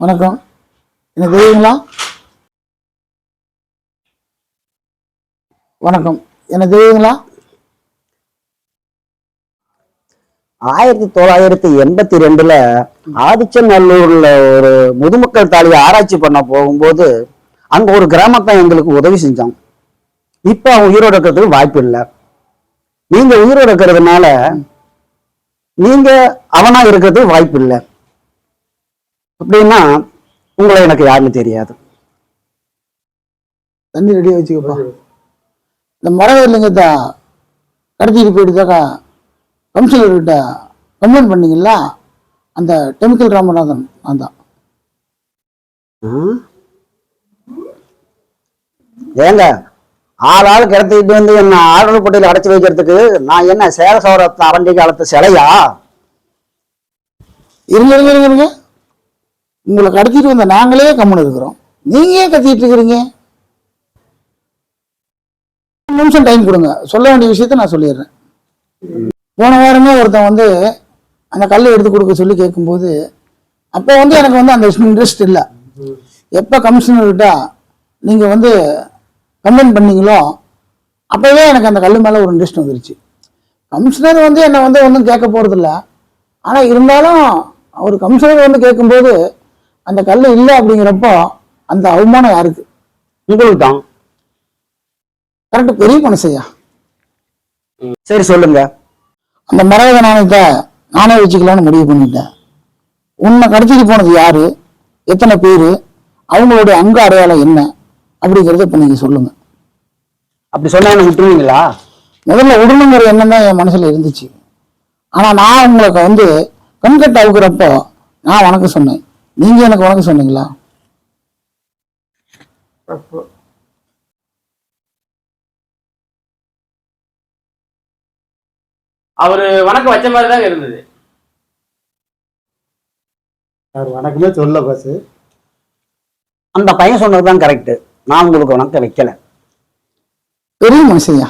வணக்கம். எனக்கு தெரியுங்களா வணக்கம். எனக்கு தெரியுங்களா ஆயிரத்தி தொள்ளாயிரத்தி எண்பத்தி ரெண்டுல ஆதிச்சநல்லூர்ல ஒரு முதுமக்கள் தாலியை ஆராய்ச்சி பண்ண போகும்போது அங்க ஒரு கிராமத்தான் எங்களுக்கு உதவி செஞ்சான் இப்ப அவன் உயிரோட இருக்கிறதுக்கு வாய்ப்பு இல்லை. நீங்க உயிரோட இருக்கிறதுனால நீங்க அவனா இருக்கிறதுக்கு வாய்ப்பு இல்லை. அப்படின்னா உங்களை எனக்கு யாருன்னு தெரியாது. தண்ணி ரெடியாக வச்சுக்கப்பா. இந்த மரவேலிங்கத்தை கடத்திட்டு போயிட்டுதாக்கா கமிஷனர்கிட்ட கம்ப்ளைண்ட் பண்ணீங்களா அந்த கெமிக்கல் ராமநாதன் நான் தான்? ஏங்க ஆள் ஆள் கிடத்திட்டு வந்து என்ன ஆர்டர் பொட்டியில் அடைச்சி வைக்கிறதுக்கு நான் என்ன சேர சோரத்தை அரண்டி காலத்து சிலையா? இருங்க இருங்க இருங்க. உங்களை கடத்திட்டு வந்த நாங்களே கம்முன்னு இருக்கிறோம். நீங்க ஏன் கத்திட்டு இருக்கிறீங்க? நிமிஷம் டைம் கொடுங்க. சொல்ல வேண்டிய விஷயத்த நான் சொல்லிடுறேன். போன வாரமே ஒருத்தன் வந்து அந்த கல்லை எடுத்து கொடுக்க சொல்லி கேட்கும்போது அப்போ வந்து எனக்கு வந்து அந்த இன்ட்ரெஸ்ட் இல்லை. எப்போ கமிஷனர்கிட்ட நீங்கள் வந்து கம்ப்ளைண்ட் பண்ணீங்களோ அப்போவே எனக்கு அந்த கல் மேலே ஒரு இன்ட்ரெஸ்ட் வந்துருச்சு. கமிஷனர் வந்து என்னை வந்து ஒன்றும் கேட்க போகிறதில்ல ஆனால் இருந்தாலும் அவர் கமிஷனர் வந்து கேட்கும்போது அந்த கல் இல்லை அப்படிங்கிறப்போ அந்த அவமானம் யாருக்கு? உங்களுக்கு தான் கரெக்ட் பெரிய மனசையா சரி சொல்லுங்க. அந்த மரகத நாணயத்தை நானே வச்சுக்கலாம்னு முடிவு பண்ணிட்டேன். உன்னை கடத்திட்டு போனது யாரு? எத்தனை பேர்? அவங்களுடைய அங்க அடையாளம் என்ன? அப்படிங்கிறத இப்போ நீங்கள் சொல்லுங்க. அப்படி சொன்னா என்ன விட்டுருவீங்களா? முதல்ல உடனுங்கிற எண்ணம் தான் என் மனசுல இருந்துச்சு. ஆனா நான் உங்களுக்கு வந்து கண்கட்டு அவுக்கிறப்போ நான் வணக்கம் சொன்னேன். நீங்க எனக்கு வணக்கம் சொன்னீங்களா? அவரு வணக்கம் வச்ச மாதிரி தாங்க இருந்தது. சார் வணக்கமே சொல்ல பாஸ் அந்த பையன் சொன்னது தான் கரெக்ட் நான் உங்களுக்கு உனக்கு வைக்கல. பெரிய மனுஷன்யா